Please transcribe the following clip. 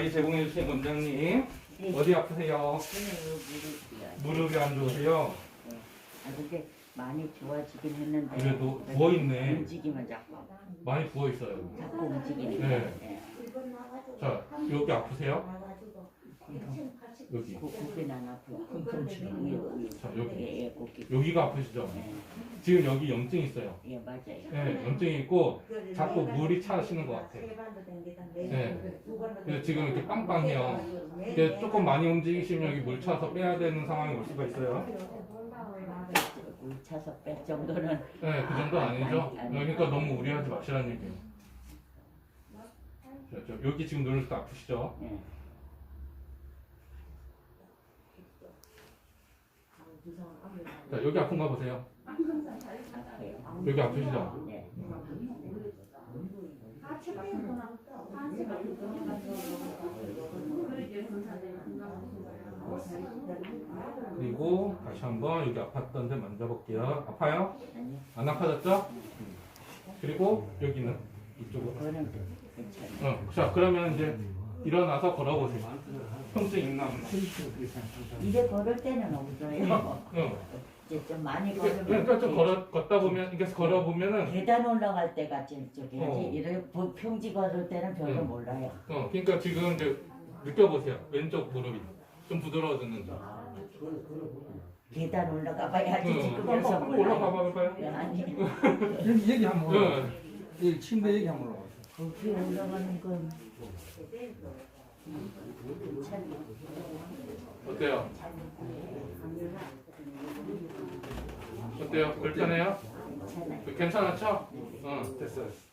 자리 제공해 주신 원장님 어디 아프세요? 무릎이 안 좋으세요? 아 근데 많이 좋아지긴 했는데. 그래도 부어 있네. 움직이면 자꾸 많이 부어 있어요. 자꾸 움직이는 네. 예. 자 여기 아프세요? 여기 고- 고기는 안 아프고 쿵쿵치는 위에 위에. 자, 여기. 예, 예, 고기. 여기가 아프시죠? 예, 지금 여기 염증 있어요. 예 맞아요. 네, 염증이 있고 자꾸 물이 차시는 것 같아. 네. 그래서 지금 이렇게 빵빵해요. 이게 조금 많이 움직이시면 여기 물 차서 빼야 되는 상황이 올 수가 있어요. 물 차서 뺄 정도는 네, 그 정도 아니죠? 그러니까 너무 우려하지 마시라는 얘기예요. 자, 저 여기 지금 누를 때 아프시죠? 예. 자, 여기 아픈가 보세요. 여기 아프시죠? 예. 그리고 다시 한번 여기 아팠던 데 만져볼게요. 아파요? 안 아파졌죠? 그리고 여기는 이쪽으로. 어, 자, 그러면 이제 일어나서 걸어보세요. 통증 있나 없나? 이제 걸을 때는 없어요. 어. 이제 좀 많이 걸으면 그러니까 좀 걸어 걷다 보면 이게 걸어 보면은 계단 올라갈 때가 제일 쪽이지. 어. 보- 평지 걸을 때는 별로 응. 몰라요. 어 그러니까 지금 이제 느껴보세요 왼쪽 무릎이 좀 부드러워졌는지 계단 올라가 봐야지 응. 지금 한번 여기서 한번 올라가 몰라요. 아니 여기 한번 올라가. 응. 침대 여기 한번 올라가. 거기 올라가는 건 어때요? 어때요? 불편해요? 괜찮았죠? 어 됐어요